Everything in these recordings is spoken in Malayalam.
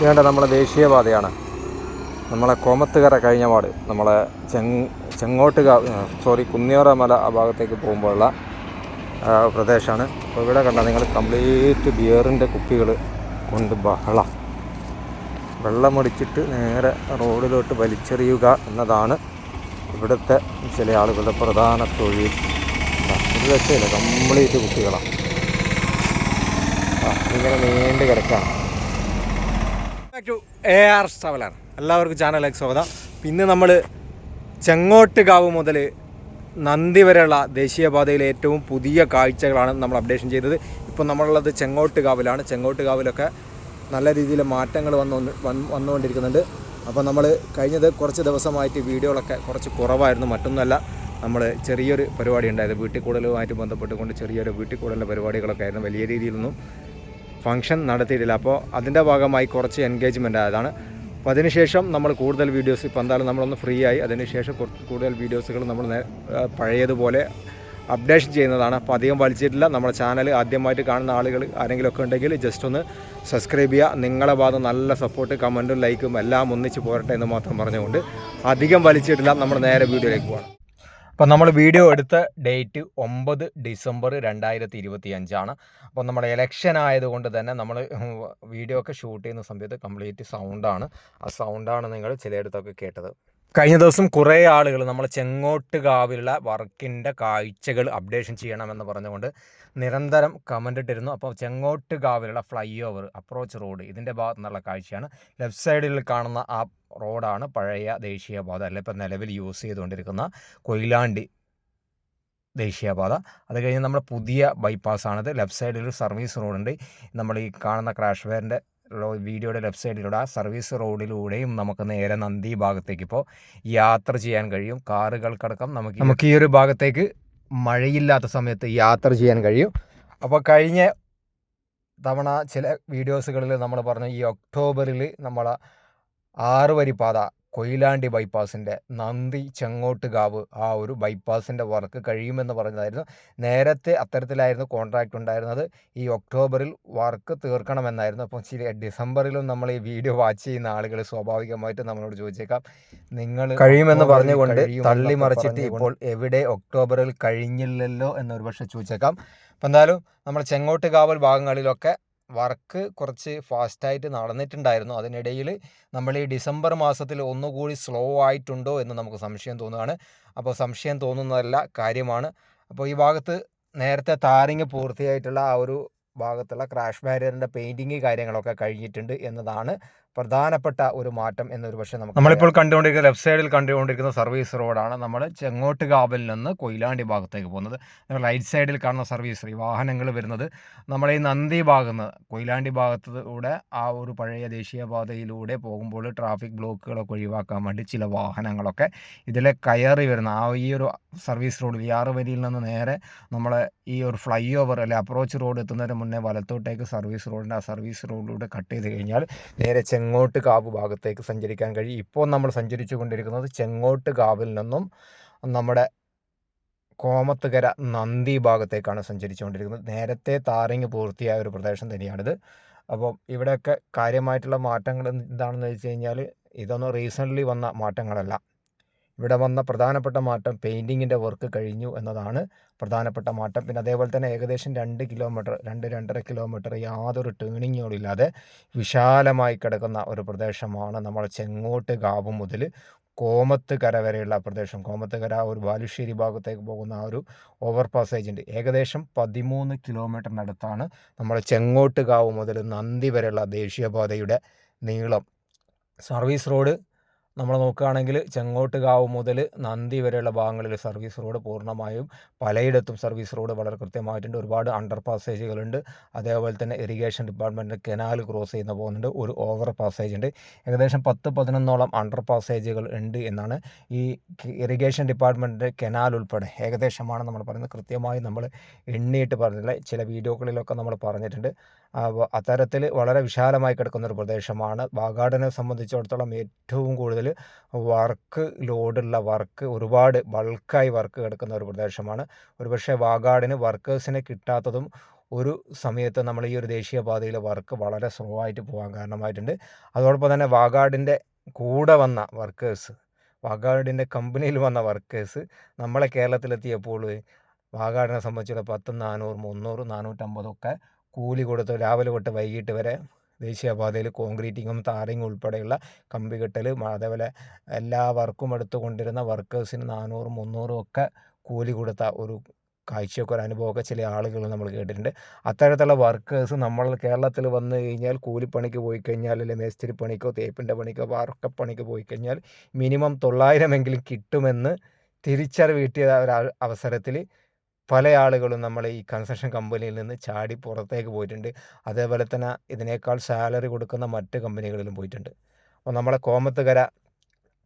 വേണ്ട നമ്മളെ ദേശീയപാതയാണ്. നമ്മളെ കോമത്തുകര കഴിഞ്ഞ പാട് നമ്മളെ ചെങ് ചെങ്ങോട്ടുക സോറി കുന്നിയോറ മല ആ ഭാഗത്തേക്ക് പോകുമ്പോഴുള്ള പ്രദേശമാണ് അപ്പോൾ ഇവിടെ കണ്ടാൽ നിങ്ങൾ കംപ്ലീറ്റ് ബിയറിന്റെ കുപ്പികൾ കൊണ്ട് ബഹള. വെള്ളമടിച്ചിട്ട് നേരെ റോഡിലോട്ട് വലിച്ചെറിയുക എന്നതാണ് ഇവിടുത്തെ ചില ആളുകളുടെ പ്രധാന തൊഴിൽ. ഒരു രക്ഷയില്ല കംപ്ലീറ്റ് കുപ്പികളാണ് ഇങ്ങനെ നീണ്ടു കിടക്കാണ്. എ ആർ ട്രാവലാണ് എല്ലാവർക്കും ചാനലിലേക്ക് സ്വാഗതം. പിന്നെ നമ്മൾ ചെങ്ങോട്ടുകാവ് മുതൽ നന്ദി വരെയുള്ള ദേശീയപാതയിലെ ഏറ്റവും പുതിയ കാഴ്ചകളാണ് നമ്മൾ അപ്ഡേഷൻ ചെയ്തത്. ഇപ്പോൾ നമ്മളുള്ളത് ചെങ്ങോട്ടുകാവിലാണ്. ചെങ്ങോട്ടുകാവിലൊക്കെ നല്ല രീതിയിൽ മാറ്റങ്ങൾ വന്നു വന്നുകൊണ്ടിരിക്കുന്നുണ്ട്. അപ്പോൾ നമ്മൾ കഴിഞ്ഞത് കുറച്ച് ദിവസമായിട്ട് വീഡിയോകളൊക്കെ കുറച്ച് കുറവായിരുന്നു. മറ്റൊന്നുമല്ല നമ്മൾ ചെറിയൊരു പരിപാടി ഉണ്ടായത്. വീട്ടിൽ കൂടുതലുമായിട്ട് ബന്ധപ്പെട്ടുകൊണ്ട് ചെറിയൊരു വീട്ടിൽ കൂടുതലുള്ള പരിപാടികളൊക്കെ ആയിരുന്നു. വലിയ രീതിയിലൊന്നും ഫംഗ്ഷൻ നടത്തിയിട്ടില്ല. അപ്പോൾ അതിന്റെ ഭാഗമായി കുറച്ച് എൻഗേജ്മെന്റ് ആയതാണ്. അപ്പോൾ അതിനുശേഷം നമ്മൾ കൂടുതൽ വീഡിയോസ് ഇപ്പോൾ എന്തായാലും നമ്മളൊന്ന് ഫ്രീ ആയി. അതിനുശേഷം കൂടുതൽ വീഡിയോസുകൾ നമ്മൾ പഴയതുപോലെ അപ്ഡേഷൻ ചെയ്യുന്നതാണ്. അപ്പോൾ അധികം വലിച്ചിട്ടില്ല. നമ്മുടെ ചാനൽ ആദ്യമായിട്ട് കാണുന്ന ആളുകൾ ആരെങ്കിലുമൊക്കെ ഉണ്ടെങ്കിൽ ജസ്റ്റ് ഒന്ന് സബ്സ്ക്രൈബ് ചെയ്യുക. നിങ്ങളുടെ ഭാഗം നല്ല സപ്പോർട്ട് കമന്റും ലൈക്കും എല്ലാം ഒന്നിച്ച് പോരട്ടെ എന്ന് മാത്രം പറഞ്ഞുകൊണ്ട് അധികം വലിച്ചിട്ടില്ല. നമ്മൾ നേരെ വീഡിയോയിലേക്ക് പോകണം അപ്പോൾ നമ്മൾ വീഡിയോ എടുത്ത ഡേറ്റ് ഒമ്പത് ഡിസംബർ രണ്ടായിരത്തി ഇരുപത്തി അഞ്ചാണ് അപ്പോൾ നമ്മൾ ഇലക്ഷൻ ആയതുകൊണ്ട് തന്നെ നമ്മൾ വീഡിയോ ഒക്കെ ഷൂട്ട് ചെയ്യുന്ന സമയത്ത് കംപ്ലീറ്റ് സൗണ്ടാണ് ആ സൗണ്ടാണ് നിങ്ങൾ ചിലയിടത്തൊക്കെ കേട്ടത്. കഴിഞ്ഞ ദിവസം കുറേ ആളുകൾ നമ്മൾ ചെങ്ങോട്ടുകാവിലുള്ള വർക്കിന്റെ കാഴ്ചകൾ അപ്ഡേഷൻ ചെയ്യണമെന്ന് പറഞ്ഞുകൊണ്ട് നിരന്തരം കമന്റ് ഇട്ടിരുന്നു അപ്പോൾ ചെങ്ങോട്ടുകാവിലുള്ള ഫ്ലൈ ഓവർ അപ്രോച്ച് റോഡ് ഇതിന്റെ ഭാഗത്തു നിന്നുള്ള കാഴ്ചയാണ്. ലെഫ്റ്റ് സൈഡിൽ കാണുന്ന ആ റോഡാണ് പഴയ ദേശീയപാത അല്ല ഇപ്പം നിലവിൽ യൂസ് ചെയ്തുകൊണ്ടിരിക്കുന്ന കൊയിലാണ്ടി ദേശീയപാത. അത് കഴിഞ്ഞ് നമ്മുടെ പുതിയ ബൈപ്പാസാണിത്. ലെഫ്റ്റ് സൈഡിൽ ഒരു സർവീസ് റോഡുണ്ട്. നമ്മൾ ഈ കാണുന്ന ക്രാഷ് വെയറിന്റെ വീഡിയോയുടെ ലെഫ്റ്റ് സൈഡിലൂടെ ആ സർവീസ് റോഡിലൂടെയും നമുക്ക് നേരെ നന്ദി ഭാഗത്തേക്ക് ഇപ്പോൾ യാത്ര ചെയ്യാൻ കഴിയും. കാറുകൾക്കടക്കം നമുക്ക് നമുക്ക് ഈ ഒരു ഭാഗത്തേക്ക് മഴയില്ലാത്ത സമയത്ത് യാത്ര ചെയ്യാൻ കഴിയും. അപ്പോൾ കഴിഞ്ഞ തവണ ചില വീഡിയോസുകളിൽ നമ്മൾ പറഞ്ഞു ഈ ഒക്ടോബറിൽ നമ്മൾ ആറ് വരി പാത കൊയിലാണ്ടി ബൈപ്പാസിന്റെ നന്ദി ചെങ്ങോട്ടുകാവ് ആ ഒരു ബൈപ്പാസിന്റെ വർക്ക് കഴിയുമെന്ന് പറഞ്ഞതായിരുന്നു. നേരത്തെ അത്തരത്തിലായിരുന്നു കോൺട്രാക്റ്റ് ഉണ്ടായിരുന്നത്. ഈ ഒക്ടോബറിൽ വർക്ക് തീർക്കണമെന്നായിരുന്നു. അപ്പം ചില ഡിസംബറിലും നമ്മൾ ഈ വീഡിയോ വാച്ച് ചെയ്യുന്ന ആളുകൾ സ്വാഭാവികമായിട്ട് നമ്മളോട് ചോദിച്ചേക്കാം നിങ്ങൾ കഴിയുമെന്ന് പറഞ്ഞുകൊണ്ട് തള്ളി മറിച്ചിട്ട് ഇപ്പോൾ എവിടെ ഒക്ടോബറിൽ കഴിഞ്ഞില്ലല്ലോ എന്നൊരു പക്ഷേ ചോദിച്ചേക്കാം. അപ്പം എന്തായാലും നമ്മൾ ചെങ്ങോട്ടുകാവൽ ഭാഗങ്ങളിലൊക്കെ വർക്ക് കുറച്ച് ഫാസ്റ്റായിട്ട് നടന്നിട്ടുണ്ടായിരുന്നു. അതിനിടയിൽ നമ്മൾ ഈ ഡിസംബർ മാസത്തിൽ ഒന്നുകൂടി സ്ലോ ആയിട്ടുണ്ടോ എന്ന് നമുക്ക് സംശയം തോന്നുകയാണ്. അപ്പോൾ സംശയം തോന്നുന്നതല്ല കാര്യമാണ്. അപ്പോൾ ഈ ഭാഗത്ത് നേരത്തെ താരിങ് പൂർത്തിയായിട്ടുള്ള ആ ഒരു ഭാഗത്തുള്ള ക്രാഷ് ബാരിയറിന്റെ പെയിന്റിങ് കാര്യങ്ങളൊക്കെ കഴിഞ്ഞിട്ടുണ്ട് എന്നതാണ് പ്രധാനപ്പെട്ട ഒരു മാറ്റം എന്നൊരു പക്ഷേ നമുക്ക് നമ്മളിപ്പോൾ കണ്ടുകൊണ്ടിരിക്കുന്ന ലെഫ്റ്റ് സൈഡിൽ കണ്ടുകൊണ്ടിരിക്കുന്ന സർവീസ് റോഡാണ് നമ്മൾ ചെങ്ങോട്ടുകാവിൽ നിന്ന് കൊയിലാണ്ടി ഭാഗത്തേക്ക് പോകുന്നത്. റൈറ്റ് സൈഡിൽ കാണുന്ന സർവീസ് ഈ വാഹനങ്ങൾ വരുന്നത് നമ്മളെ ഈ നന്ദി ഭാഗത്ത് കൊയിലാണ്ടി ഭാഗത്തൂടെ ആ ഒരു പഴയ ദേശീയപാതയിലൂടെ പോകുമ്പോൾ ട്രാഫിക് ബ്ലോക്കുകളൊക്കെ ഒഴിവാക്കാൻ വേണ്ടി ചില വാഹനങ്ങളൊക്കെ ഇതിലെ കയറി വരുന്ന ആ ഈ ഒരു സർവീസ് റോഡ് ഈ ആറ് വരിയിൽ നിന്ന് നേരെ നമ്മൾ ഈ ഒരു ഫ്ലൈ ഓവർ അല്ലെ അപ്രോച്ച് റോഡ് എത്തുന്നതിന് മുന്നേ വലത്തോട്ടേക്ക് സർവീസ് റോഡിന്റെ ആ സർവീസ് റോഡിലൂടെ കട്ട് ചെയ്ത് കഴിഞ്ഞാൽ നേരെ ചെങ്ങോട്ട് കാവ് ഭാഗത്തേക്ക് സഞ്ചരിക്കാൻ കഴിയും. ഇപ്പോൾ നമ്മൾ സഞ്ചരിച്ചു കൊണ്ടിരിക്കുന്നത് ചെങ്ങോട്ട് കാവിൽ നിന്നും നമ്മുടെ കോമത്തുകര നന്ദി ഭാഗത്തേക്കാണ് സഞ്ചരിച്ചുകൊണ്ടിരിക്കുന്നത് നേരത്തെ താറിങ് പൂർത്തിയായ ഒരു പ്രദേശം തന്നെയാണിത്. അപ്പോൾ ഇവിടെയൊക്കെ കാര്യമായിട്ടുള്ള മാറ്റങ്ങൾ എന്താണെന്ന് വെച്ച് കഴിഞ്ഞാൽ ഇതൊന്നും റീസെന്റ്ലി വന്ന മാറ്റങ്ങളല്ല. ഇവിടെ വന്ന പ്രധാനപ്പെട്ട മാറ്റം പെയിന്റിങ്ങിന്റെ വർക്ക് കഴിഞ്ഞു എന്നതാണ് പ്രധാനപ്പെട്ട മാറ്റം. പിന്നെ അതേപോലെ തന്നെ ഏകദേശം രണ്ട് കിലോമീറ്റർ രണ്ട് രണ്ടര കിലോമീറ്റർ യാതൊരു ടേണിങ്ങുകളും ഇല്ലാതെ വിശാലമായി കിടക്കുന്ന ഒരു പ്രദേശമാണ് നമ്മൾ ചെങ്ങോട്ട് കാവ് മുതൽ കോമത്ത് കര വരെയുള്ള പ്രദേശം. കോമത്ത് കര ഒരു ബാലുശ്ശേരി ഭാഗത്തേക്ക് പോകുന്ന ആ ഒരു ഓവർ പാസേജ് ഉണ്ട്. ഏകദേശം പതിമൂന്ന് കിലോമീറ്ററിനടുത്താണ് നമ്മൾ ചെങ്ങോട്ട് കാവ് മുതൽ നന്ദി വരെയുള്ള ദേശീയപാതയുടെ നീളം. സർവീസ് റോഡ് നമ്മൾ നോക്കുകയാണെങ്കിൽ ചെങ്ങോട്ടുകാവ് മുതൽ നന്ദി വരെയുള്ള ഭാഗങ്ങളിൽ സർവീസ് റോഡ് പൂർണമായും പലയിടത്തും സർവീസ് റോഡ് വളരെ കൃത്യമായിട്ടുണ്ട്. ഒരുപാട് അണ്ടർ പാസേജുകളുണ്ട് അതേപോലെ തന്നെ ഇറിഗേഷൻ ഡിപ്പാർട്ട്മെന്റ് കനാൽ ക്രോസ് ചെയ്യുന്ന പോകുന്നുണ്ട്. ഒരു ഓവർ പാസേജ് ഉണ്ട്. ഏകദേശം പത്ത് പതിനൊന്നോളം അണ്ടർ പാസേജുകൾ ഉണ്ട് എന്നാണ് ഈ ഇറിഗേഷൻ ഡിപ്പാർട്ട്മെന്റിന്റെ കനാൽ ഉൾപ്പെടെ ഏകദേശമാണ് നമ്മൾ പറയുന്നത്. കൃത്യമായി നമ്മൾ എണ്ണിയിട്ട് പറഞ്ഞില്ല ചില വീഡിയോകളിലൊക്കെ നമ്മൾ പറഞ്ഞിട്ടുണ്ട്. അത്തരത്തിൽ വളരെ വിശാലമായി കിടക്കുന്ന ഒരു പ്രദേശമാണ്. വാഗാടിനെ സംബന്ധിച്ചിടത്തോളം ഏറ്റവും കൂടുതൽ വർക്ക് ലോഡുള്ള വർക്ക് ഒരുപാട് ബൾക്കായി വർക്ക് കിടക്കുന്ന ഒരു പ്രദേശമാണ്. ഒരുപക്ഷെ വാഗാടിന് വർക്കേഴ്സിനെ കിട്ടാത്തതും ഒരു സമയത്ത് നമ്മൾ ഈ ഒരു ദേശീയപാതയിലെ വർക്ക് വളരെ സ്ലോ ആയിട്ട് പോകാൻ കാരണമായിട്ടുണ്ട്. അതോടൊപ്പം തന്നെ വാഗാടിന്റെ കൂടെ വന്ന വർക്കേഴ്സ് വാഗാടിന്റെ കമ്പനിയിൽ വന്ന വർക്കേഴ്സ് നമ്മളെ കേരളത്തിലെത്തിയപ്പോൾ വാഗാടിനെ സംബന്ധിച്ചിടത്തോളം പത്ത് നാനൂറ് മുന്നൂറ് നാനൂറ്റമ്പതൊക്കെ കൂലി കൊടുത്ത് രാവിലെ തൊട്ട് വൈകിട്ട് വരെ ദേശീയപാതയിൽ കോൺക്രീറ്റിങ്ങും താറിങ്ങും ഉൾപ്പെടെയുള്ള കമ്പി കെട്ടൽ അതേപോലെ എല്ലാ വർക്കും എടുത്തുകൊണ്ടിരുന്ന വർക്കേഴ്സിന് നാനൂറും മുന്നൂറും ഒക്കെ കൂലി കൊടുത്ത ഒരു കാഴ്ചയൊക്കെ ഒരു അനുഭവമൊക്കെ ചില ആളുകൾ നമ്മൾ കേട്ടിട്ടുണ്ട്. അത്തരത്തിലുള്ള വർക്കേഴ്സ് നമ്മൾ കേരളത്തിൽ വന്നു കഴിഞ്ഞാൽ കൂലിപ്പണിക്ക് പോയി കഴിഞ്ഞാൽ അല്ലെങ്കിൽ മേസ്തിരി പണിക്കോ തേപ്പിന്റെ പണിക്കോ വാർക്കപ്പണിക്ക് പോയി കഴിഞ്ഞാൽ മിനിമം തൊള്ളായിരമെങ്കിലും കിട്ടുമെന്ന് തിരിച്ചറിവ് കിട്ടിയ ഒരു അവസരത്തിൽ പല ആളുകളും നമ്മൾ ഈ കൺസ്ട്രക്ഷൻ കമ്പനിയിൽ നിന്ന് ചാടി പുറത്തേക്ക് പോയിട്ടുണ്ട്. അതേപോലെ തന്നെ ഇതിനേക്കാൾ സാലറി കൊടുക്കുന്ന മറ്റ് കമ്പനികളിലും പോയിട്ടുണ്ട്. അപ്പോൾ നമ്മളെ കോമത്തുകര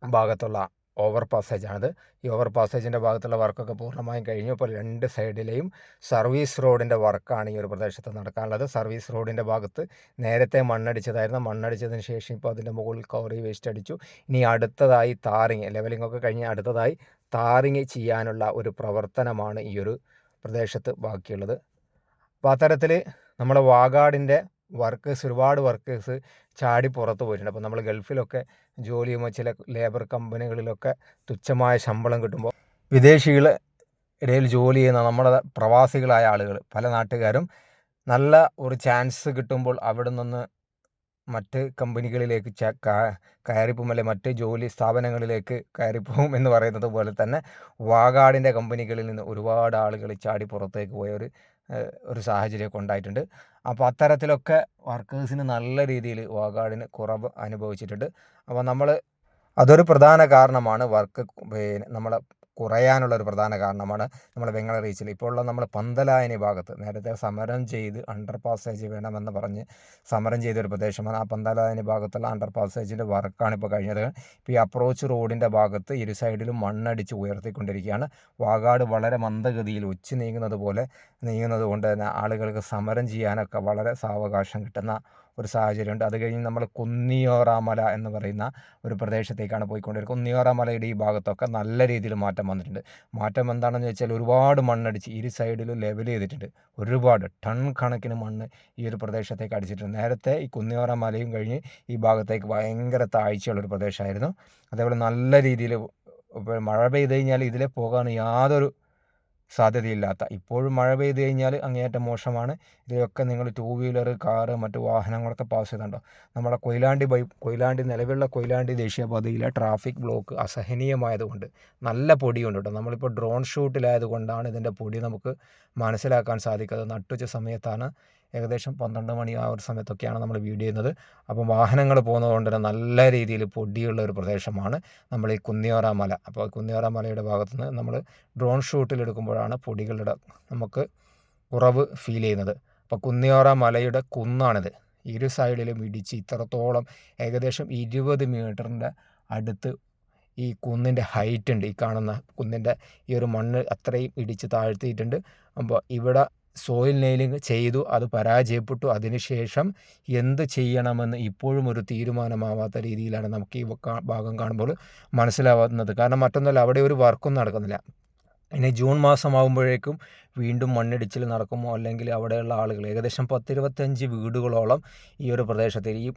ഭാഗത്തുള്ള ഓവർ പാസേജാണിത്. ഈ ഓവർ പാസേജിന്റെ ഭാഗത്തുള്ള വർക്കൊക്കെ പൂർണമായും കഴിഞ്ഞു. അപ്പോൾ രണ്ട് സൈഡിലെയും സർവീസ് റോഡിന്റെ വർക്കാണ് ഈ ഒരു പ്രദേശത്ത് നടക്കാനുള്ളത്. സർവീസ് റോഡിന്റെ ഭാഗത്ത് നേരത്തെ മണ്ണടിച്ചതായിരുന്നു. മണ്ണടിച്ചതിന് ശേഷം ഇപ്പോൾ അതിന്റെ മുകളിൽ കവറി വേസ്റ്റ് അടിച്ചു. ഇനി അടുത്തതായി താറിങ് ലെവലിംഗ് ഒക്കെ കഴിഞ്ഞ് അടുത്തതായി താറിങ് ചെയ്യാനുള്ള ഒരു പ്രവർത്തനമാണ് ഈ ഒരു പ്രദേശത്ത് ബാക്കിയുള്ളത്. അപ്പോൾ അത്തരത്തിൽ നമ്മുടെ വാഗാടിന്റെ വർക്കേഴ്സ് ഒരുപാട് വർക്കേഴ്സ് ചാടി പുറത്ത് പോയിട്ടുണ്ട്. അപ്പോൾ നമ്മൾ ഗൾഫിലൊക്കെ ജോലി ചെയ്യുമ്പോൾ ചില ലേബർ കമ്പനികളിലൊക്കെ തുച്ഛമായ ശമ്പളം കിട്ടുമ്പോൾ വിദേശികൾ ഇടയിൽ ജോലി ചെയ്യുന്ന നമ്മുടെ പ്രവാസികളായ ആളുകൾ പല നാട്ടുകാരും നല്ല ഒരു ചാൻസ് കിട്ടുമ്പോൾ അവിടെ നിന്ന് മറ്റ് കമ്പനികളിലേക്ക് കയറിപ്പോകും അല്ലെങ്കിൽ മറ്റ് ജോലി സ്ഥാപനങ്ങളിലേക്ക് കയറിപ്പോകും എന്ന് പറയുന്നത് പോലെ തന്നെ വാഗാടിന്റെ കമ്പനികളിൽ നിന്ന് ഒരുപാട് ആളുകൾ ചാടി പുറത്തേക്ക് പോയ ഒരു ഒരു സാഹചര്യമൊക്കെ ഉണ്ടായിട്ടുണ്ട്. അപ്പോൾ അത്തരത്തിലൊക്കെ വർക്കേഴ്സിന് നല്ല രീതിയിൽ വാഗാടിന് കുറവ് അനുഭവിച്ചിട്ടുണ്ട്. അപ്പോൾ നമ്മൾ അതൊരു പ്രധാന കാരണമാണ് വർക്ക് പിന്നെ നമ്മളെ കുറയാനുള്ള ഒരു പ്രധാന കാരണമാണ് നമ്മൾ വെങ്ങള റീച്ചിൽ ഇപ്പോൾ ഉള്ള നമ്മൾ പന്തലായനി ഭാഗത്ത് നേരത്തെ സമരം ചെയ്ത് അണ്ടർ പാസേജ് വേണമെന്ന് പറഞ്ഞ് സമരം ചെയ്ത ഒരു പ്രദേശമാണ്. ആ പന്തലായനി ഭാഗത്തുള്ള അണ്ടർ പാസേജിന്റെ വർക്കാണ് ഇപ്പോൾ കഴിഞ്ഞത്. ഇപ്പോൾ ഈ അപ്രോച്ച് റോഡിന്റെ ഭാഗത്ത് ഇരു സൈഡിലും മണ്ണടിച്ച് ഉയർത്തിക്കൊണ്ടിരിക്കുകയാണ്. വാഗാട് വളരെ മന്ദഗതിയിൽ ഉച്ച നീങ്ങുന്നത് പോലെ നീങ്ങുന്നത് കൊണ്ട് തന്നെ ആളുകൾക്ക് സമരം ചെയ്യാനൊക്കെ വളരെ സാവകാശം കിട്ടുന്ന ഒരു സാഹചര്യമുണ്ട്. അത് കഴിഞ്ഞ് നമ്മൾ കുന്നിയോറാമല എന്ന് പറയുന്ന ഒരു പ്രദേശത്തേക്കാണ് പോയിക്കൊണ്ടിരിക്കുന്നത്. കുന്നിയോറാമലയുടെ ഈ ഭാഗത്തൊക്കെ നല്ല രീതിയിൽ മാറ്റം വന്നിട്ടുണ്ട്. മാറ്റം എന്താണെന്ന് വെച്ചാൽ ഒരുപാട് മണ്ണടിച്ച് ഇരു സൈഡിലും ലെവൽ ചെയ്തിട്ടുണ്ട്. ഒരുപാട് ടൺ കണക്കിന് മണ്ണ് ഈ ഒരു പ്രദേശത്തേക്ക് അടിച്ചിട്ടുണ്ട്. നേരത്തെ ഈ കുന്നിയോറാമലയും കഴിഞ്ഞ് ഈ ഭാഗത്തേക്ക് ഭയങ്കര താഴ്ചയുള്ളൊരു പ്രദേശമായിരുന്നു. അതേപോലെ നല്ല രീതിയിൽ മഴ പെയ്ത് കഴിഞ്ഞാൽ ഇതിലെ പോകാൻ യാതൊരു സാധ്യതയില്ലാത്ത. ഇപ്പോഴും മഴ പെയ്ത് കഴിഞ്ഞാൽ അങ്ങേയറ്റം മോശമാണ്. ഇതിലൊക്കെ നിങ്ങൾ ടൂ വീലർ കാറ് മറ്റു വാഹനങ്ങളൊക്കെ പാസ് ചെയ്തുണ്ടോ നമ്മുടെ കൊയിലാണ്ടി ബൈ കൊയിലാണ്ടി നിലവിലുള്ള കൊയിലാണ്ടി ദേശീയപാതയിലെ ട്രാഫിക് ബ്ലോക്ക് അസഹനീയമായതുകൊണ്ട് നല്ല പൊടിയുണ്ട് കേട്ടോ. നമ്മളിപ്പോൾ ഡ്രോൺ ഷൂട്ടിലായതുകൊണ്ടാണ് ഇതിന്റെ പൊടി നമുക്ക് മനസ്സിലാക്കാൻ സാധിക്കാതെ നട്ടുച്ച സമയത്താണ് ഏകദേശം പന്ത്രണ്ട് മണി ആ ഒരു സമയത്തൊക്കെയാണ് നമ്മൾ വീഡിയോ ചെയ്യുന്നത്. അപ്പം വാഹനങ്ങൾ പോകുന്നതുകൊണ്ട് തന്നെ നല്ല രീതിയിൽ പൊടിയുള്ള ഒരു പ്രദേശമാണ് നമ്മൾ ഈ കുന്നിയോറ മല. അപ്പോൾ കുന്നിയോറ മലയുടെ ഭാഗത്തു നിന്ന് നമ്മൾ ഡ്രോൺ ഷൂട്ടിലെടുക്കുമ്പോഴാണ് പൊടികളുടെ നമുക്ക് കുറവ് ഫീൽ ചെയ്യുന്നത്. അപ്പോൾ കുന്നിയോറ മലയുടെ കുന്നാണിത്. ഇരു സൈഡിലും ഇടിച്ച് ഇത്രത്തോളം ഏകദേശം ഇരുപത് മീറ്ററിന്റെ അടുത്ത് ഈ കുന്നിന്റെ ഹൈറ്റ് ഉണ്ട്. ഈ കാണുന്ന കുന്നിന്റെ ഈ ഒരു മണ്ണ് അത്രയും ഇടിച്ച് താഴ്ത്തിയിട്ടുണ്ട്. അപ്പോൾ ഇവിടെ സോയിൽ നെയിലിംഗ് ചെയ്തു അത് പരാജയപ്പെട്ടു. അതിനുശേഷം എന്ത് ചെയ്യണമെന്ന് ഇപ്പോഴും ഒരു തീരുമാനമാവാത്ത രീതിയിലാണ് നമുക്ക് ഈ ഭാഗം കാണുമ്പോൾ മനസ്സിലാവുന്നത്. കാരണം മറ്റൊന്നല്ല അവിടെ ഒരു വർക്കും നടക്കുന്നില്ല. ഇനി ജൂൺ മാസമാകുമ്പോഴേക്കും വീണ്ടും മണ്ണിടിച്ചിൽ നടക്കുമോ? അല്ലെങ്കിൽ അവിടെയുള്ള ആളുകൾ ഏകദേശം പത്തിരുപത്തഞ്ച് വീടുകളോളം ഈ ഒരു പ്രദേശത്ത് ഈ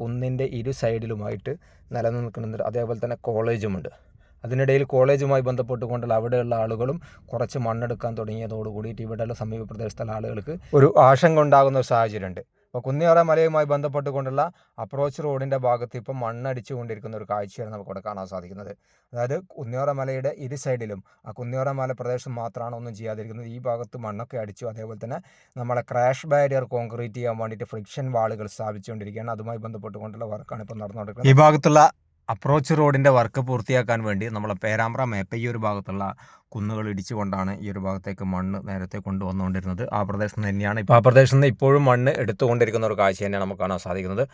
കുന്നിന്റെ ഇരു സൈഡിലുമായിട്ട് നിലനിൽക്കുന്നുണ്ട്. അതേപോലെ തന്നെ കോളേജുമുണ്ട് അതിനിടയിൽ കോളേജുമായി ബന്ധപ്പെട്ടുകൊണ്ടുള്ള അവിടെയുള്ള ആളുകളും കുറച്ച് മണ്ണെടുക്കാൻ തുടങ്ങിയതോടുകൂടിയിട്ട് ഇവിടെയുള്ള സമീപ പ്രദേശത്തുള്ള ആളുകൾക്ക് ഒരു ആശങ്ക ഉണ്ടാകുന്ന ഒരു സാഹചര്യമുണ്ട്. അപ്പോൾ കുന്നിയാറ മലയുമായി ബന്ധപ്പെട്ടുകൊണ്ടുള്ള അപ്രോച്ച് റോഡിന്റെ ഭാഗത്ത് ഇപ്പം മണ്ണടിച്ചു കൊണ്ടിരിക്കുന്ന ഒരു കാഴ്ചയാണ് നമുക്ക് നമുക്കിവിടെ കാണാൻ സാധിക്കുന്നത്. അതായത് കുന്നിയോറ മലയുടെ ഇരു സൈഡിലും ആ കുന്നിയോറ മല പ്രദേശം മാത്രമാണ് ഒന്നും ചെയ്യാതിരിക്കുന്നത്. ഈ ഭാഗത്ത് മണ്ണൊക്കെ അടിച്ചു അതേപോലെ തന്നെ നമ്മളെ ക്രാഷ് ബാരിയർ കോൺക്രീറ്റ് ചെയ്യാൻ വേണ്ടിയിട്ട് ഫ്രിക്ഷൻ വാളുകൾ സ്ഥാപിച്ചുകൊണ്ടിരിക്കുകയാണ്. അതുമായി ബന്ധപ്പെട്ടുകൊണ്ടുള്ള വർക്കാണ് ഇപ്പം നടന്നുകൊണ്ടിരിക്കുന്നത്. ഈ ഭാഗത്തുള്ള അപ്രോച്ച് റോഡിന്റെ വർക്ക് പൂർത്തിയാക്കാൻ വേണ്ടി നമ്മളെ പേരാമ്പ്ര മേപ്പ ഈ ഒരു ഭാഗത്തുള്ള കുന്നുകൾ ഇടിച്ചുകൊണ്ടാണ് ഈ ഒരു ഭാഗത്തേക്ക് മണ്ണ് നേരത്തെ കൊണ്ടുവന്നുകൊണ്ടിരുന്നത്. ആ പ്രദേശത്ത് തന്നെയാണ്. ഇപ്പോൾ ആ പ്രദേശത്ത് നിന്ന് ഇപ്പോഴും മണ്ണ് എടുത്തുകൊണ്ടിരിക്കുന്ന ഒരു കാഴ്ച തന്നെയാണ് നമുക്ക് കാണാൻ സാധിക്കുന്നത്.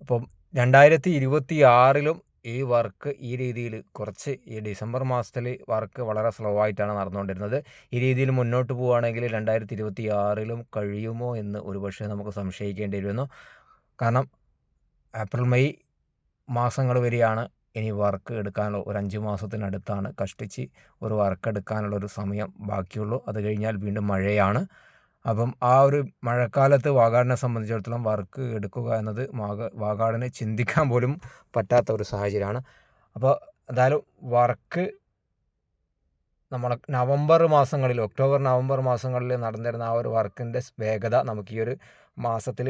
അപ്പം രണ്ടായിരത്തി ഇരുപത്തി ആറിലും ഈ വർക്ക് ഈ രീതിയിൽ കുറച്ച് ഈ ഡിസംബർ മാസത്തിൽ വർക്ക് വളരെ സ്ലോ ആയിട്ടാണ് നടന്നുകൊണ്ടിരുന്നത്. ഈ രീതിയിൽ മുന്നോട്ട് പോവുകയാണെങ്കിൽ രണ്ടായിരത്തി ഇരുപത്തി ആറിലും കഴിയുമോ എന്ന് ഒരുപക്ഷെ നമുക്ക് സംശയിക്കേണ്ടി വരുന്നു. കാരണം ഏപ്രിൽ മെയ് മാസങ്ങൾ വരെയാണ് ഇനി വർക്ക് എടുക്കാനുള്ള ഒരു അഞ്ച് മാസത്തിനടുത്താണ് കഷ്ടിച്ച് ഒരു വർക്ക് എടുക്കാനുള്ള ഒരു സമയം ബാക്കിയുള്ളൂ. അത് കഴിഞ്ഞാൽ വീണ്ടും മഴയാണ്. അപ്പം ആ ഒരു മഴക്കാലത്ത് വാഗാടിനെ സംബന്ധിച്ചിടത്തോളം വർക്ക് എടുക്കുക എന്നത് വാഗ വാഗാടിന് ചിന്തിക്കാൻ പോലും പറ്റാത്ത ഒരു സാഹചര്യമാണ്. അപ്പോൾ എന്തായാലും വർക്ക് നമ്മളെ നവംബർ മാസങ്ങളിൽ ഒക്ടോബർ നവംബർ മാസങ്ങളിൽ നടന്നിരുന്ന ആ ഒരു വർക്കിന്റെ വേഗത നമുക്ക് ഈ ഒരു മാസത്തിൽ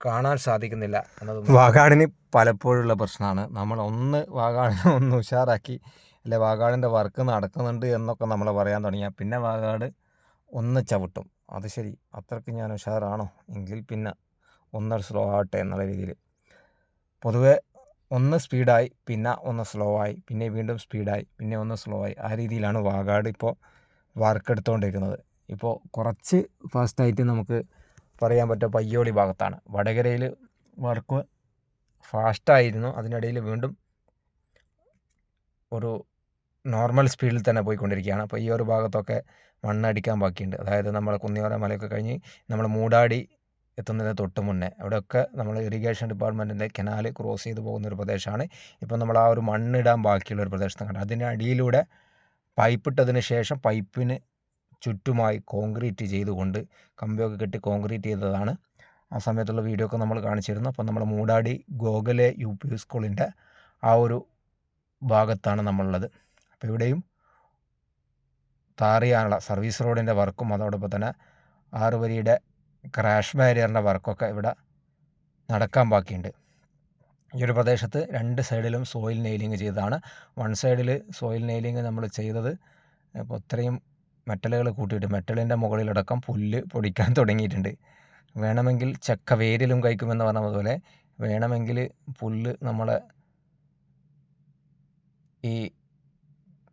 കാണാൻ സാധിക്കുന്നില്ല എന്നത് വാഗാടിന് പലപ്പോഴുള്ള പ്രശ്നമാണ്. നമ്മൾ ഒന്ന് വാഗാടിനെ ഒന്ന് ഉഷാറാക്കി അല്ലെ വാഗാടിന്റെ വർക്ക് നടക്കുന്നുണ്ട് എന്നൊക്കെ നമ്മൾ പറയാൻ തുടങ്ങിയാൽ പിന്നെ വാഗാട് ഒന്ന് ചവിട്ടും. അത് ശരി അത്രയ്ക്ക് ഞാൻ ഉഷാറാണോ? എങ്കിൽ പിന്നെ ഒന്ന് സ്ലോ ആവട്ടെ എന്നുള്ള രീതിയിൽ. പൊതുവെ ഒന്ന് സ്പീഡായി പിന്നെ ഒന്ന് സ്ലോ ആയി പിന്നെ വീണ്ടും സ്പീഡായി പിന്നെ ഒന്ന് സ്ലോ ആയി. ആ രീതിയിലാണ് വാഗാട് ഇപ്പോൾ വർക്ക് എടുത്തുകൊണ്ടിരിക്കുന്നത്. ഇപ്പോൾ കുറച്ച് ഫാസ്റ്റായിട്ട് നമുക്ക് പറയാൻ പറ്റുക പയ്യോളി ഭാഗത്താണ്. വടകരയിൽ വർക്ക് ഫാസ്റ്റായിരുന്നു. അതിനിടയിൽ വീണ്ടും ഒരു നോർമൽ സ്പീഡിൽ തന്നെ പോയിക്കൊണ്ടിരിക്കുകയാണ്. അപ്പോൾ ഈ ഒരു ഭാഗത്തൊക്കെ മണ്ണടിക്കാൻ ബാക്കിയുണ്ട്. അതായത് നമ്മൾ കുന്നിയോര മലയൊക്കെ കഴിഞ്ഞ് നമ്മൾ മൂടാടി എത്തുന്നതിന് തൊട്ട് മുന്നേ. അവിടെയൊക്കെ നമ്മൾ ഇറിഗേഷൻ ഡിപ്പാർട്ട്മെന്റിന്റെ കനാൽ ക്രോസ് ചെയ്ത് പോകുന്ന ഒരു പ്രദേശമാണ്. ഇപ്പം നമ്മൾ ആ ഒരു മണ്ണിടാൻ ബാക്കിയുള്ള ഒരു പ്രദേശത്ത് കണ്ടത് അതിന്റെ അടിയിലൂടെ പൈപ്പിട്ടതിന് ശേഷം പൈപ്പിന് ചുറ്റുമായി കോൺക്രീറ്റ് ചെയ്തുകൊണ്ട് കമ്പിയൊക്കെ കെട്ടി കോൺക്രീറ്റ് ചെയ്തതാണ്. ആ സമയത്തുള്ള വീഡിയോ ഒക്കെ നമ്മൾ കാണിച്ചിരുന്നു. അപ്പോൾ നമ്മൾ മൂടാടി ഗോഗലെ യു പി സ്കൂളിന്റെ ആ ഒരു ഭാഗത്താണ് നമ്മളുള്ളത്. അപ്പോൾ ഇവിടെയും താറിയാനുള്ള സർവീസ് റോഡിന്റെ വർക്കും അതോടൊപ്പം തന്നെ ആറുവരിയുടെ ക്രാഷ് ബാരിയറിന്റെ വർക്കൊക്കെ ഇവിടെ നടക്കാൻ ബാക്കിയുണ്ട്. ഈ ഒരു പ്രദേശത്ത് രണ്ട് സൈഡിലും സോയിൽ നെയിലിംഗ് ചെയ്തതാണ്. വൺ സൈഡിൽ സോയിൽ നെയിലിംഗ് നമ്മൾ ചെയ്തത്. അപ്പോൾ ഇത്രയും മെറ്റലുകൾ കൂട്ടിയിട്ട് മെറ്റലിന്റെ മുകളിലടക്കം പുല്ല് പൊടിക്കാൻ തുടങ്ങിയിട്ടുണ്ട്. വേണമെങ്കിൽ ചക്ക വേരിലും കഴിക്കുമെന്ന് പറഞ്ഞതുപോലെ വേണമെങ്കിൽ പുല്ല് നമ്മളെ ഈ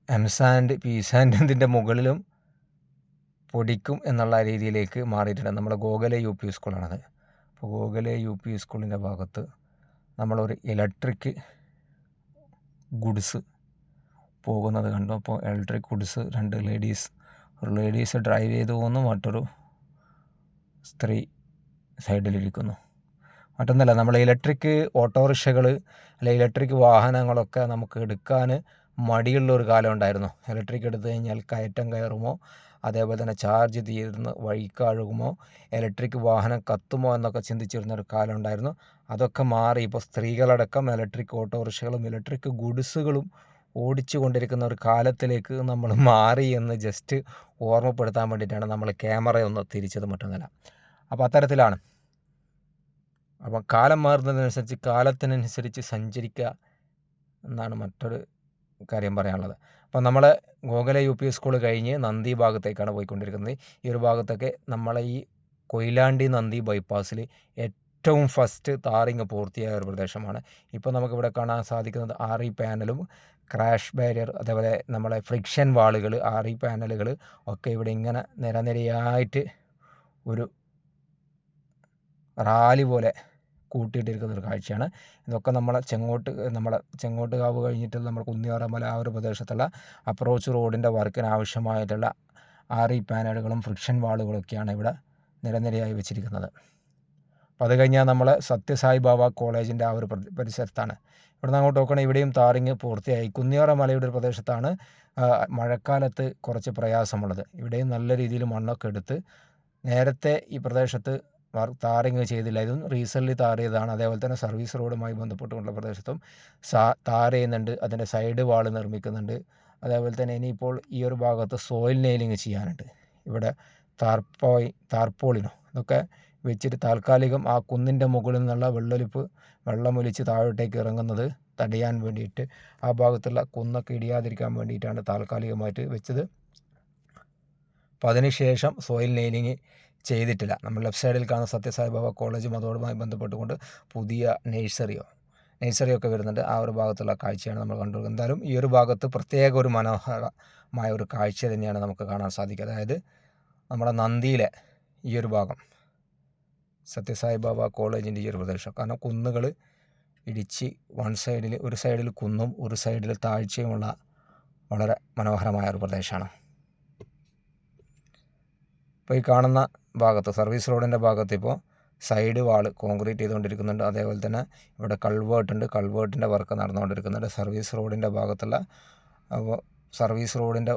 എംസാൻഡ് പീസാൻഡ് ഇതിന്റെ മുകളിലും പൊടിക്കും എന്നുള്ള രീതിയിലേക്ക് മാറിയിട്ടുണ്ട്. നമ്മുടെ ഗോഗലെ യു പി സ്കൂളാണത്. അപ്പോൾ ഗോഗലെ യു പി സ്കൂളിന്റെ ഭാഗത്ത് നമ്മളൊരു ഇലക്ട്രിക് ഗുഡ്സ് പോകുന്നത് കണ്ടു. അപ്പോൾ ഇലക്ട്രിക് ഗുഡ്സ് രണ്ട് ലേഡീസ് ഒരു ലേഡീസ് ഡ്രൈവ് ചെയ്ത് പോകുന്നു. മറ്റൊരു സ്ത്രീ സൈഡിലിരിക്കുന്നു. മറ്റൊന്നല്ല നമ്മൾ ഇലക്ട്രിക് ഓട്ടോറിക്ഷകൾ അല്ലെ ഇലക്ട്രിക് വാഹനങ്ങളൊക്കെ നമുക്ക് എടുക്കാൻ മടിയുള്ള ഒരു കാലം ഉണ്ടായിരുന്നു. ഇലക്ട്രിക് എടുത്തു കഴിഞ്ഞാൽ കയറ്റം കയറുമോ? അതേപോലെ തന്നെ ചാർജ് തീർന്ന് വഴിക്കഴുകുമോ ഇലക്ട്രിക് വാഹനം കത്തുമോ? എന്നൊക്കെ ചിന്തിച്ചിരുന്ന ഒരു കാലം ഉണ്ടായിരുന്നു. അതൊക്കെ മാറി. ഇപ്പോൾ സ്ത്രീകളടക്കം ഇലക്ട്രിക് ഓട്ടോറിക്ഷകളും ഇലക്ട്രിക് ഗുഡ്സുകളും ഓടിച്ചു കൊണ്ടിരിക്കുന്ന ഒരു കാലത്തിലേക്ക് നമ്മൾ മാറി എന്ന് ജസ്റ്റ് ഓർമ്മപ്പെടുത്താൻ വേണ്ടിയിട്ടാണ് നമ്മൾ ക്യാമറ ഒന്ന് തിരിച്ചത് മറ്റൊന്നല്ല. അപ്പോൾ അത്തരത്തിലാണ്. അപ്പം കാലം മാറുന്നതിനനുസരിച്ച് കാലത്തിനനുസരിച്ച് സഞ്ചരിക്കുക എന്നാണ് മറ്റൊരു കാര്യം പറയാനുള്ളത്. അപ്പം നമ്മൾ ഗോകുല യു പി സ്കൂൾ കഴിഞ്ഞ് നന്ദി ഭാഗത്തേക്കാണ് പോയിക്കൊണ്ടിരിക്കുന്നത്. ഈ ഒരു ഭാഗത്തൊക്കെ നമ്മളെ ഈ കൊയിലാണ്ടി നന്ദി ബൈപ്പാസിൽ ഏറ്റവും ഫസ്റ്റ് താറിങ് പൂർത്തിയായ ഒരു പ്രദേശമാണ്. ഇപ്പോൾ നമുക്കിവിടെ കാണാൻ സാധിക്കുന്നത് ഇ പാനലും ക്രാഷ് ബാരിയർ അതേപോലെ നമ്മളെ ഫ്രിക്ഷൻ വാളുകൾ ആർ ഇ പാനലുകൾ ഒക്കെ ഇവിടെ ഇങ്ങനെ നിരനിരയായിട്ട് ഒരു റാലി പോലെ കൂട്ടിയിട്ടിരിക്കുന്ന ഒരു കാഴ്ചയാണ്. ഇതൊക്കെ നമ്മളെ ചെങ്ങോട്ട് നമ്മളെ ചെങ്ങോട്ട് കാവ് കഴിഞ്ഞിട്ട് നമ്മൾ കുന്നിയാറമല ആ ഒരു പ്രദേശത്തുള്ള അപ്രോച്ച് റോഡിന്റെ വർക്കിന് ആവശ്യമായിട്ടുള്ള ആർ ഇ പാനലുകളും ഫ്രിക്ഷൻ വാളുകളൊക്കെയാണ് ഇവിടെ നിരനിരയായി വെച്ചിരിക്കുന്നത്. അപ്പോൾ അത് കഴിഞ്ഞാൽ നമ്മൾ സത്യസായി ബാബ കോളേജിന്റെ ആ ഒരു പരിസരത്താണ്. ഇവിടെ നിന്ന് അങ്ങോട്ട് നോക്കണേ ഇവിടെയും താറിങ് പൂർത്തിയായി. കുന്നിയാറ മലയുടെ ഒരു പ്രദേശത്താണ് മഴക്കാലത്ത് കുറച്ച് പ്രയാസമുള്ളത്. ഇവിടെയും നല്ല രീതിയിൽ മണ്ണൊക്കെ എടുത്ത് നേരത്തെ ഈ പ്രദേശത്ത് താറിങ് ചെയ്തില്ല ഇതും റീസെന്റ്ലി താർ ചെയ്തതാണ് അതേപോലെ തന്നെ സർവീസ് റോഡുമായി ബന്ധപ്പെട്ടുള്ള പ്രദേശത്തും സാ താർ ചെയ്യുന്നുണ്ട് അതിന്റെ സൈഡ് വാൾ നിർമ്മിക്കുന്നുണ്ട്. അതേപോലെ തന്നെ ഇനിയിപ്പോൾ ഈ ഒരു ഭാഗത്ത് സോയിൽ നെയിലിങ് ചെയ്യാനുണ്ട്. ഇവിടെ താർപ്പോയി താർപ്പോളിനോ ഇതൊക്കെ വെച്ചിട്ട് താൽക്കാലികം ആ കുന്നിന്റെ മുകളിൽ നിന്നുള്ള വെള്ളൊലിപ്പ് വെള്ളമൊലിച്ച് താഴോട്ടേക്ക് ഇറങ്ങുന്നത് തടയാൻ വേണ്ടിയിട്ട് ആ ഭാഗത്തുള്ള കുന്നൊക്കെ ഇടിയാതിരിക്കാൻ വേണ്ടിയിട്ടാണ് താൽക്കാലികമായിട്ട് വെച്ചത്. അപ്പോൾ അതിനുശേഷം സോയിൽ നെയിലിങ് ചെയ്തിട്ടില്ല. നമ്മൾ ലെഫ്റ്റ് സൈഡിൽ കാണുന്ന സത്യസായിബാബ കോളേജും അതോടുമായി ബന്ധപ്പെട്ടുകൊണ്ട് പുതിയ നേഴ്സറിയോ നേഴ്സറിയൊക്കെ വരുന്നുണ്ട്. ആ ഒരു ഭാഗത്തുള്ള കാഴ്ചയാണ് നമ്മൾ കണ്ടു എന്തായാലും ഈ ഒരു ഭാഗത്ത് പ്രത്യേക ഒരു മനോഹരമായ ഒരു കാഴ്ച തന്നെയാണ് നമുക്ക് കാണാൻ സാധിക്കുക. അതായത് നമ്മുടെ നന്ദിയിലെ ഈ ഒരു ഭാഗം. സത്യസായി ബാബ കോളേജിന്റെ ഈ ഒരു പ്രദേശം കാരണം കുന്നുകൾ ഇടിച്ച് വൺ സൈഡിൽ ഒരു സൈഡിൽ കുന്നും ഒരു സൈഡിൽ താഴ്ചയുമുള്ള വളരെ മനോഹരമായ ഒരു പ്രദേശമാണ്. ഇപ്പോൾ ഈ കാണുന്ന ഭാഗത്ത് സർവീസ് റോഡിന്റെ ഭാഗത്ത് ഇപ്പോൾ സൈഡ് വാൾ കോൺക്രീറ്റ് ചെയ്തുകൊണ്ടിരിക്കുന്നുണ്ട്. അതേപോലെ തന്നെ ഇവിടെ കൾവേർട്ട് ഉണ്ട്. കൾവേർട്ടിന്റെ വർക്ക് നടന്നുകൊണ്ടിരിക്കുന്നുണ്ട്. സർവീസ് റോഡിന്റെ ഭാഗത്തുള്ള സർവീസ് റോഡിന്റെ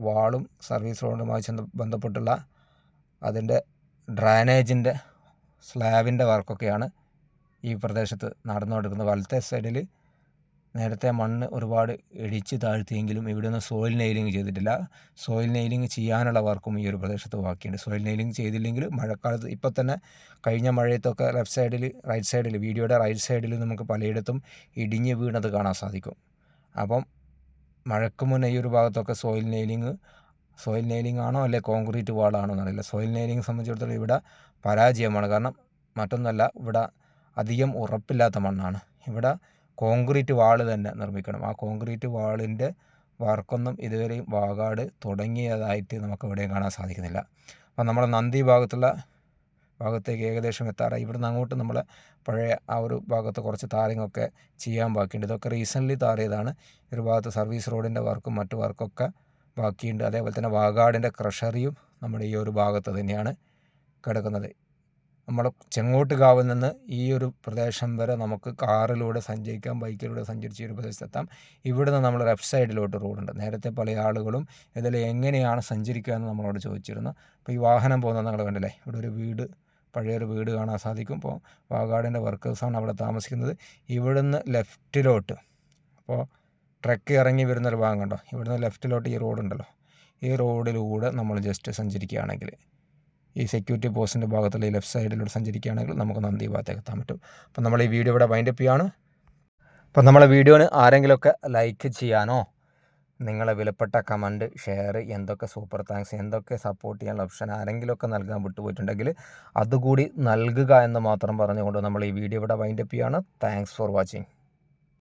വാളും സർവീസ് റോഡുമായി ബന്ധപ്പെട്ടുള്ള അതിന്റെ ഡ്രൈനേജിന്റെ സ്ലാബിന്റെ വർക്കൊക്കെയാണ് ഈ പ്രദേശത്ത് നടന്നുകൊണ്ടിരിക്കുന്നത്. വലത്തെ സൈഡിൽ നേരത്തെ മണ്ണ് ഒരുപാട് ഇടിച്ച് താഴ്ത്തിയെങ്കിലും ഇവിടെ ഒന്നും സോയിൽ നെയിലിംഗ് ചെയ്തിട്ടില്ല. സോയിൽ നെയിലിംഗ് ചെയ്യാനുള്ള വർക്കും ഈ ഒരു പ്രദേശത്ത് ബാക്കിയുണ്ട്. സോയിൽ നെയിലിംഗ് ചെയ്തില്ലെങ്കിൽ മഴക്കാലത്ത് ഇപ്പോൾ തന്നെ കഴിഞ്ഞ മഴയത്തൊക്കെ ലെഫ്റ്റ് സൈഡിൽ റൈറ്റ് സൈഡിൽ വീഡിയോയുടെ റൈറ്റ് സൈഡിൽ നമുക്ക് പലയിടത്തും ഇടിഞ്ഞ് വീണത് കാണാൻ സാധിക്കും. അപ്പം മഴയ്ക്ക് മുന്നേ ഈ ഒരു ഭാഗത്തൊക്കെ സോയിൽ നെയിലിംഗ് സോയിൽ നെയിലിംഗ് ആണോ അല്ലെ കോൺക്രീറ്റ് വാളാണോ എന്നറിയില്ല. സോയിൽ നെയിലിംഗ് സംബന്ധിച്ചിടത്തോളം ഇവിടെ പരാജയമാണ്. കാരണം മറ്റൊന്നല്ല ഇവിടെ അധികം ഉറപ്പില്ലാത്ത മണ്ണാണ്. ഇവിടെ കോൺക്രീറ്റ് വാൾ തന്നെ നിർമ്മിക്കണം. ആ കോൺക്രീറ്റ് വാളിന്റെ വർക്കൊന്നും ഇതുവരെയും വാകാട് തുടങ്ങിയതായിട്ട് നമുക്ക് എവിടെയും കാണാൻ സാധിക്കുന്നില്ല. അപ്പോൾ നമ്മുടെ നന്ദി ഭാഗത്തുള്ള ഭാഗത്തേക്ക് ഏകദേശം എത്താറായി. ഇവിടുന്ന് അങ്ങോട്ട് നമ്മൾ പഴയ ആ ഒരു ഭാഗത്ത് കുറച്ച് താരങ്ങൊക്കെ ചെയ്യാൻ ബാക്കിയുണ്ട്. ഇതൊക്കെ റീസെന്റ്ലി താറിയതാണ് ഒരു ഭാഗത്ത് സർവീസ് റോഡിന്റെ വർക്കും മറ്റു വർക്കൊക്കെ ബാക്കിയുണ്ട്. അതേപോലെ തന്നെ വാഗാടിന്റെ ക്രഷറിയും നമ്മുടെ ഈ ഒരു ഭാഗത്ത് തന്നെയാണ്. കിടക്കുന്നത്. നമ്മൾ ചെങ്ങോട്ടുകാവിൽ നിന്ന് ഈ ഒരു പ്രദേശം വരെ നമുക്ക് കാറിലൂടെ സഞ്ചരിക്കാം ബൈക്കിലൂടെ സഞ്ചരിച്ച് ഒരു പ്രദേശത്തെത്താം. ഇവിടെ നിന്ന് നമ്മൾ ലെഫ്റ്റ് സൈഡിലോട്ട് റോഡുണ്ട് നേരത്തെ പല ആളുകളും ഇതിൽ എങ്ങനെയാണ് സഞ്ചരിക്കുക എന്ന് നമ്മളോട് ചോദിച്ചിരുന്നു. അപ്പോൾ ഈ വാഹനം പോകുന്നത് നിങ്ങൾ കണ്ടില്ലേ? ഇവിടെ ഒരു വീട് പഴയൊരു വീട് കാണാൻ സാധിക്കും. ഇപ്പോൾ വാഗാടിന്റെ വർക്കേഴ്സാണ് അവിടെ താമസിക്കുന്നത്. ഇവിടുന്ന് ലെഫ്റ്റിലോട്ട് അപ്പോൾ ട്രക്ക് ഇറങ്ങി വരുന്നൊരു ഭാഗം കണ്ടോ? ഇവിടുന്ന് ലെഫ്റ്റിലോട്ട് ഈ റോഡുണ്ടല്ലോ ഈ റോഡിലൂടെ നമ്മൾ ജസ്റ്റ് സഞ്ചരിക്കുകയാണെങ്കിൽ ഈ സെക്യൂരിറ്റി പോസ്റ്റിന്റെ ഭാഗത്തുള്ള ഈ ലെഫ്റ്റ് സൈഡിലൂടെ സഞ്ചരിക്കുകയാണെങ്കിൽ നമുക്ക് നന്ദി ഭാഗത്തേക്ക് എത്താൻ പറ്റും. അപ്പോൾ നമ്മൾ ഈ വീഡിയോ ഇവിടെ വൈൻഡപ്പ് ചെയ്യാണ്. അപ്പോൾ നമ്മളെ വീഡിയോന് ആരെങ്കിലുമൊക്കെ ലൈക്ക് ചെയ്യാനോ നിങ്ങളെ വിലപ്പെട്ട കമന്റ് ഷെയർ എന്തൊക്കെ സൂപ്പർ താങ്ക്സ് എന്തൊക്കെ സപ്പോർട്ട് ചെയ്യാനുള്ള ഓപ്ഷൻ ആരെങ്കിലുമൊക്കെ നൽകാൻ വിട്ടുപോയിട്ടുണ്ടെങ്കിൽ അതുകൂടി നൽകുക എന്ന് മാത്രം പറഞ്ഞുകൊണ്ട് നമ്മൾ ഈ വീഡിയോ ഇവിടെ വൈൻഡപ്പ് ചെയ്യാണ്. Thanks for watching